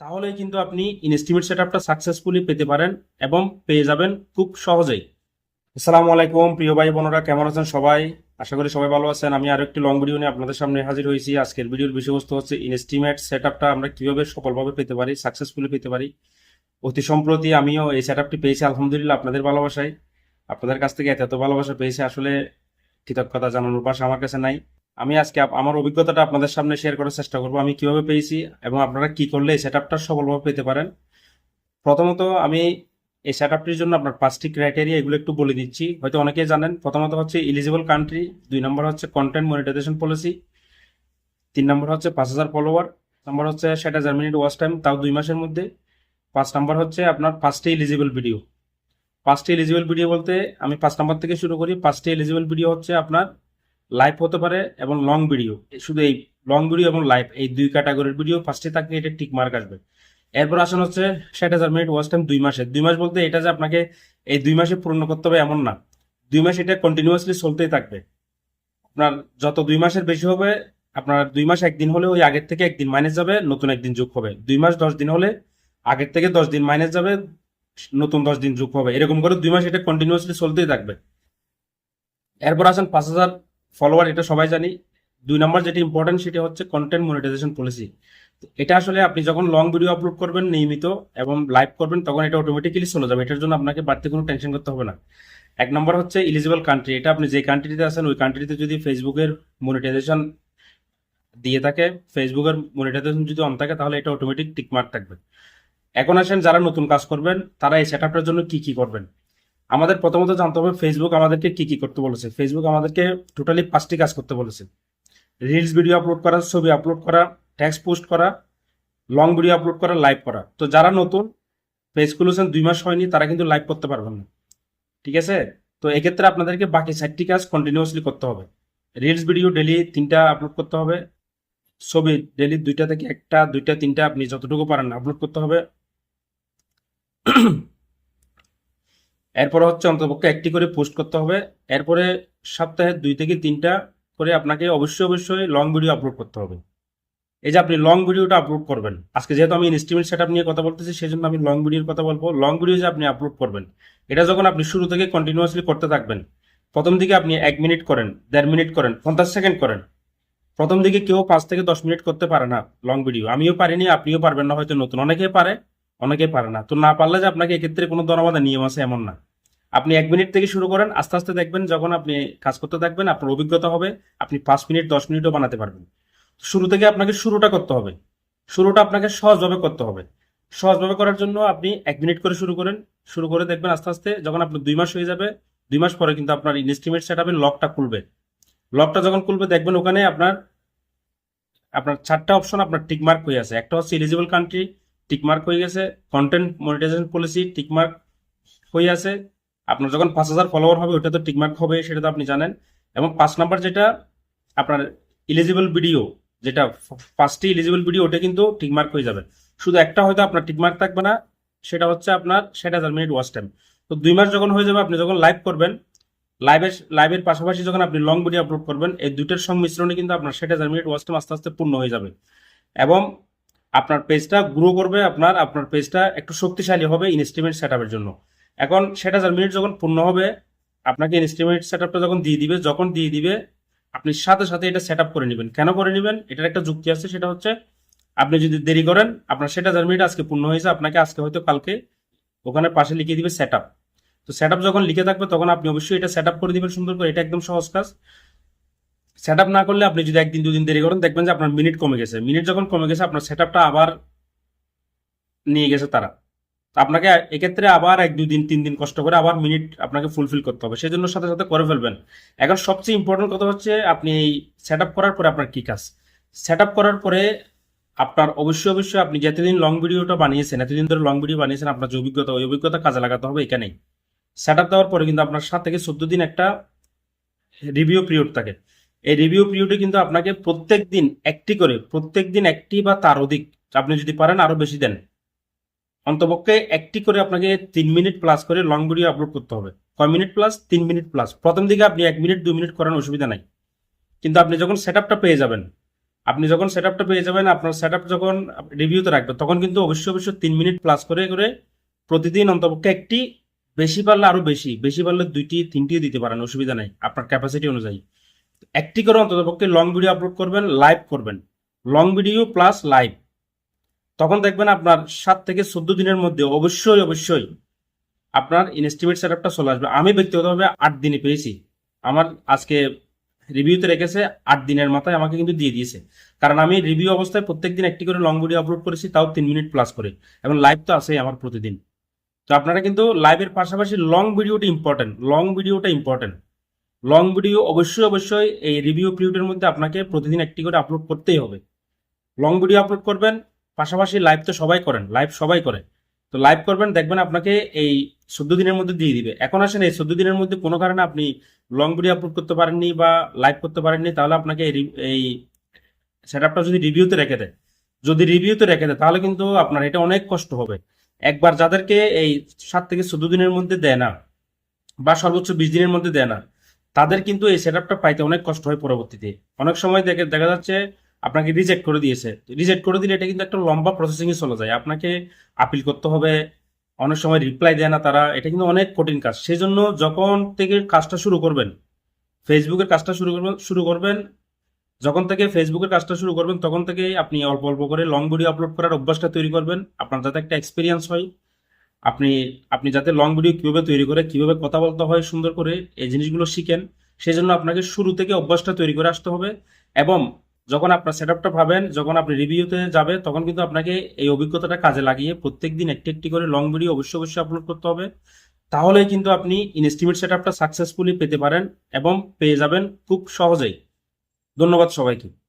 তাহলে কিন্তু আপনি ইনস্টিমেট সেটআপটা সাকসেসফুলি পেতে পারেন এবং পেয়ে যাবেন খুব সহজেই। আসসালামু আলাইকুম, প্রিয় ভাই, বোনেরা, কেমন আছেন সবাই? আশা করি সবাই ভালো আছেন। আমি আরও একটি লং ভিডিও নিয়ে আপনাদের সামনে হাজির হয়েছি। আজকের ভিডিওর বিষয়বস্তু হচ্ছে ইনস্টিমেট সেটআপটা আমরা কীভাবে সফলভাবে পেতে পারি সাকসেসফুলি পেতে পারি। অতি সম্প্রতি আমিও এই সেটআপটি পেয়েছি, আলহামদুলিল্লাহ, আপনাদের ভালোবাসায়। আপনাদের কাছ থেকে এত এত ভালোবাসা পেয়েছি, আসলে কৃতজ্ঞতা জানানোর পাশে আমার কাছে নাই। আমি আজকে আমার অভিজ্ঞতাটা আপনাদের সামনে শেয়ার করার চেষ্টা করব। আমি কীভাবে পেয়েছি এবং আপনারা কি করলে এই সেটআপটা সফলভাবে পেতে পারেন। প্রথমত আমি এই সেটআপটির জন্য আপনার পাঁচটি ক্রাইটেরিয়া এগুলো একটু বলে দিচ্ছি। হয়তো অনেকেই জানেন, প্রথমত হচ্ছে এলিজিবল কান্ট্রি দুই নম্বর হচ্ছে কন্টেন্ট মনিটাইজেশন পলিসি তিন নম্বর হচ্ছে পাঁচ হাজার ফলোয়ার নম্বর হচ্ছে সেটা জার্মিনেট ওয়াচ টাইম তাও দুই মাসের মধ্যে, পাঁচ নম্বর হচ্ছে আপনার পাঁচটি এলিজিবল ভিডিও পাঁচটি এলিজিবল ভিডিও বলতে আমি পাঁচ নম্বর থেকে শুরু করি, পাঁচটি এলিজিবল ভিডিও হচ্ছে আপনার লাইভ হতে পারে এবং লং ভিডিও শুধু এই লং ভিডিও এবং লাইভ এই দুই ক্যাটাগরির ভিডিও ফার্স্টে থাকলে এটা টিক মার্ক আসবে। এরপর আসেন হচ্ছে ষাট হাজার মিনিট ওয়াচ টাইম দুই মাসে দুই মাস বলতে এটা যে আপনাকে এই দুই মাসে পূর্ণ করতে হবে এমন না। দুই মাস এটা কন্টিনিউয়াসলি চলতেই থাকবে। আপনার যত দুই মাসের বেশি হবে, আপনার দুই মাস একদিন হলে ওই আগের থেকে একদিন মাইনাস যাবে, নতুন একদিন যোগ হবে। দুই মাস দশ দিন হলে আগের থেকে দশ দিন মাইনাস যাবে, নতুন দশ দিন যোগ হবে। এরকম করে দুই মাস এটা কন্টিনিউয়াসলি চলতেই থাকবে। এরপর আসেন পাঁচ হাজার ফলোয়ার এটা সবাই জানি। দুই নম্বর যেটি ইম্পর্টেন্ট সেটা হচ্ছে কন্টেন্ট মনিটাইজেশন পলিসি এটা আসলে আপনি যখন লং ভিডিও আপলোড করবেন নিয়মিত এবং লাইভ করবেন, তখন এটা অটোমেটিক্যালি চলে যাবে। এটার জন্য আপনাকে বাড়তি কোনো টেনশন করতে হবে না। এক নম্বর হচ্ছে ইলিজিবল কান্ট্রি এটা আপনি যে কান্ট্রিতে আছেন, ওই কান্ট্রিতে যদি ফেসবুকের মনিটাইজেশন দিয়ে থাকে ফেসবুকের মনিটাইজেশন যদি অন থাকে, তাহলে এটা অটোমেটিক টিকমার্ক থাকবে। এখন আসেন যারা নতুন কাজ করবেন, তারা এই সেটআপটার জন্য কি কি করবেন? আমাদের প্রথমত জানতে হবে ফেসবুক আমাদেরকে কি কি করতে বলেছে। ফেসবুক আমাদেরকে টোটালি পাঁচটি কাজ করতে বলেছে। রিলস ভিডিও আপলোড করা, ছবি আপলোড করা ট্যাক্স পোস্ট করা লং ভিডিও আপলোড করা লাইভ করা। তো যারা নতুন পেজ খুলেছেন, দুই মাস হয়নি, তারা কিন্তু লাইভ করতে পারবেন না। ঠিক আছে? তো এক্ষেত্রে আপনাদেরকে বাকি চারটি কাজ কন্টিনিউয়াসলি করতে হবে। রিলস ভিডিও ডেলি তিনটা আপলোড করতে হবে। ছবি ডেলি দুইটা থেকে একটা, দুইটা, তিনটা আপনি যতটুকু পারেন আপলোড করতে হবে। এরপরে হচ্ছে অন্তপক্ষে একটি করে পোস্ট করতে হবে। এরপরে সপ্তাহে দুই থেকে তিনটা করে আপনাকে অবশ্যই অবশ্যই লং ভিডিও আপলোড করতে হবে। এই যে আপনি লং ভিডিওটা আপলোড করবেন, আজকে যেহেতু আমি ইনস্ট্রুমেন্ট সেট নিয়ে কথা বলতেছি সেই জন্য আমি লং ভিডিওর কথা বলব। লং ভিডিও যে আপনি আপলোড করবেন, এটা যখন আপনি শুরু থেকে কন্টিনিউয়াসলি করতে থাকবেন, প্রথম দিকে আপনি এক মিনিট করেন, দেড় মিনিট করেন, পঞ্চাশ সেকেন্ড করেন। প্রথম দিকে কেউ পাঁচ থেকে দশ মিনিট করতে পারে না লং ভিডিও আমিও পারিনি, আপনিও পারবেন না, হয়তো নতুন অনেকেই পারে। অনেকেই পারে না। তো না পারলে যে আপনাকে এক্ষেত্রে কোনো দরবাদা নিয়ম আছে এমন না। আপনি এক মিনিট থেকে শুরু করেন, আস্তে আস্তে দেখবেন যখন আপনি কাজ করতে থাকবেন, আপনার অভিজ্ঞতা হবে, আপনি পাঁচ মিনিট, দশ মিনিটও বানাতে পারবেন। শুরু থেকে আপনাকে শুরুটা করতে হবে। শুরুটা আপনাকে সহজভাবে করতে হবে। সহজভাবে করার জন্য আপনি এক মিনিট করে শুরু করেন। শুরু করে দেখবেন আস্তে আস্তে যখন আপনার দুই মাস হয়ে যাবে, দুই মাস পরে কিন্তু আপনার ইনস্ট্রুমেন্ট সেট আপের লকটা খুলবে। লকটা যখন খুলবে, দেখবেন ওখানে আপনার আপনার চারটা অপশন আপনার টিকমার্ক হয়ে আছে। একটা হচ্ছে এলিজিবল কান্ট্রি টিকমার্ক হয়ে গেছে কন্টেন্ট মনিটাইজেশন পলিসি টিকমার্ক হয়ে আছে। আপনার যখন পাঁচ হাজার ফলোয়ার হবে ওটা তো টিকমার্ক হবে, সেটা তো আপনি জানেন। এবং পাঁচ নাম্বার যেটা, আপনার ইলিজিবল ভিডিও যেটা ফ- পাঁচটি এলিজিবল ভিডিও ওটা কিন্তু টিকমার্ক হয়ে যাবে। শুধু একটা হয়তো আপনার টিকমার্ক থাকবে না, সেটা হচ্ছে আপনার ষাট হাজার মিনিট ওয়াচ টাইম তো দুই মাস যখন হয়ে যাবে, আপনি যখন লাইভ করবেন লাইভের লাইভের পাশাপাশি যখন আপনি লং ভিডিও আপলোড করবেন, এই দুইটার সংমিশ্রণে কিন্তু আপনার ষাট হাজার মিনিট ওয়াচ টাইম আস্তে আস্তে পূর্ণ হয়ে যাবে। এবং আপনার পেজটা গ্রো করবে, আপনার আপনার পেজটা একটু শক্তিশালী হবে ইনস্ট্রুমেন্ট সেট জন্য। এখন ষাট হাজার মিনিট যখন পূর্ণ হবে, আপনাকে ইনস্ট্রুমেন্ট সেট যখন দিয়ে দিবে, যখন দিয়ে দিবে, আপনি সাথে সাথে এটা সেট করে নেবেন। কেন করে নেবেন? এটার একটা যুক্তি আছে, সেটা হচ্ছে আপনি যদি দেরি করেন, আপনার ষাট হাজার মিনিট আজকে পূর্ণ হয়েছে, আপনাকে আজকে হয়তো কালকে ওখানে পাশে লিখে দিবে সেট তো সেট যখন লিখে থাকবে, তখন আপনি অবশ্যই এটা সেট করে দিবেন সুন্দর করে। এটা একদম সহজ কাজ। সেট না করলে আপনি যদি একদিন, দুদিন দেরি করেন, দেখবেন যে আপনার মিনিট কমে গেছে। মিনিট যখন কমে গেছে, আপনার সেট আবার নিয়ে গেছে তারা। আপনাকে এক্ষেত্রে আবার এক দুই দিন তিন দিন কষ্ট করে আবার মিনিট আপনাকে ফুলফিল করতে হবে। সেই জন্য সাথে সাথে করে ফেলবেন। এখন সবচেয়ে ইম্পর্টেন্ট কথা হচ্ছে, আপনি এই সেট করার পরে আপনার কি কাজ? সেট করার পরে আপনার অবশ্যই অবশ্যই আপনি যতদিন লং ভিডিওটা বানিয়েছেন, এতদিন ধরে লং ভিডিও বানিয়েছেন, আপনার যে অভিজ্ঞতা, ওই অভিজ্ঞতা কাজে লাগাতে হবে এখানেই সেট আপ দেওয়ার পরে কিন্তু আপনার সাত থেকে চোদ্দ দিন একটা রিভিউ পিরিয়ড থাকে। এই রিভিউ পিরিয়ডে কিন্তু আপনাকে প্রত্যেক দিন একটি করে প্রত্যেক দিন একটি বা তার অধিক, আপনি যদি পারেন আরও বেশি দেন। অন্তপক্ষে একটি করে আপনাকে তিন মিনিট প্লাস করে লং ভিডিও আপলোড করতে হবে। কয় মিনিট প্লাস তিন মিনিট প্লাস প্রথম দিকে আপনি এক মিনিট দুই মিনিট করার অসুবিধা নাই। কিন্তু আপনি যখন সেট পেয়ে যাবেন, আপনি যখন সেট পেয়ে যাবেন, আপনার সেট যখন রিভিউতে রাখবেন, তখন কিন্তু অবশ্যই অবশ্যই তিন মিনিট প্লাস করে করে প্রতিদিন অন্তপক্ষে একটি, বেশি পারলে আরও বেশি বেশি পারলে দুইটি, তিনটিও দিতে পারেন, অসুবিধা নাই, আপনার ক্যাপাসিটি অনুযায়ী। একটি করে অন্ততপক্ষে লং ভিডিও আপলোড করবেন লাইভ করবেন। লং ভিডিও প্লাস লাইভ তখন দেখবেন আপনার সাত থেকে চোদ্দ দিনের মধ্যে অবশ্যই অবশ্যই আপনার ইনস্টিমেট সেট আপটা চলে আসবে। আমি ব্যক্তিগতভাবে আট দিনে পেয়েছি। আমার আজকে রিভিউতে রেখেছে, আট দিনের মাথায় আমাকে কিন্তু দিয়ে দিয়েছে। কারণ আমি রিভিউ অবস্থায় প্রত্যেকদিন একটি করে লং ভিডিও আপলোড করেছি, তাও তিন মিনিট প্লাস করে। এবং লাইভ তো আছেই আমার প্রতিদিন। তো আপনারা কিন্তু লাইভের পাশাপাশি লং ভিডিওটা ইম্পর্টেন্ট লং ভিডিওটা ইম্পর্টেন্ট লং ভিডিও অবশ্যই অবশ্যই এই রিভিউ পিরিয়ডের মধ্যে আপনাকে প্রতিদিন একটি করে আপলোড করতেই হবে। লং ভিডিও আপলোড করবেন, পাশাপাশি লাইভ তো সবাই করেন লাইভ সবাই করে। তো লাইভ করবেন, দেখবেন আপনাকে এই চোদ্দ দিনের মধ্যে দিয়ে দিবে। এখন আসেন এই চোদ্দ দিনের মধ্যে কোনো কারণে আপনি লং ভিডিও আপলোড করতে পারেননি বা লাইভ করতে পারেননি, তাহলে আপনাকে এই সেট আপটা যদি রিভিউতে রেখে দেয়, যদি রিভিউতে রেখে দেয়, তাহলে কিন্তু আপনার এটা অনেক কষ্ট হবে। একবার যাদেরকে এই সাত থেকে চোদ্দ দিনের মধ্যে দেয় না বা সর্বোচ্চ বিশ দিনের মধ্যে দেয় না তাদের কিন্তু এই সেট আপটা পাইতে অনেক কষ্ট হয় পরবর্তীতে। অনেক সময় দেখে দেখা যাচ্ছে আপনাকে রিজেক্ট করে দিয়েছে। রিজেক্ট করে দিলে এটা কিন্তু একটা লম্বা প্রসেসিংয়ে চলে যায়। আপনাকে আপিল করতে হবে। অনেক সময় রিপ্লাই দেয় না তারা। এটা কিন্তু অনেক কঠিন কাজ। সেই জন্য যখন থেকে কাজটা শুরু করবেন ফেসবুকের কাজটা শুরু করবেন শুরু করবেন, যখন থেকে ফেসবুকের কাজটা শুরু করবেন, তখন থেকে আপনি অল্প অল্প করে লং ভিডিও আপলোড করার অভ্যাসটা তৈরি করবেন। আপনার যাতে একটা এক্সপিরিয়েন্স হয়। আপনি আপনি যাতে লং ভিডিও কীভাবে তৈরি করে, কীভাবে কথা বলতে হয় সুন্দর করে, এই জিনিসগুলো শিখেন সেই জন্য আপনাকে শুরু থেকে অভ্যাসটা তৈরি করে আসতে হবে। এবং যখন আপনার সেট আপটা পাবেন যখন আপনি রিভিউতে যাবে তখন কিন্তু আপনাকে এই অভিজ্ঞতাটা কাজে লাগিয়ে প্রত্যেক দিন একটি একটি করে লং ভিডিও অবশ্যই অবশ্যই আপলোড করতে হবে। তাহলেই কিন্তু আপনি ইনস্টিমেট সেট আপটা সাকসেসফুলি পেতে পারেন এবং পেয়ে যাবেন খুব সহজেই। ধন্যবাদ সবাইকে।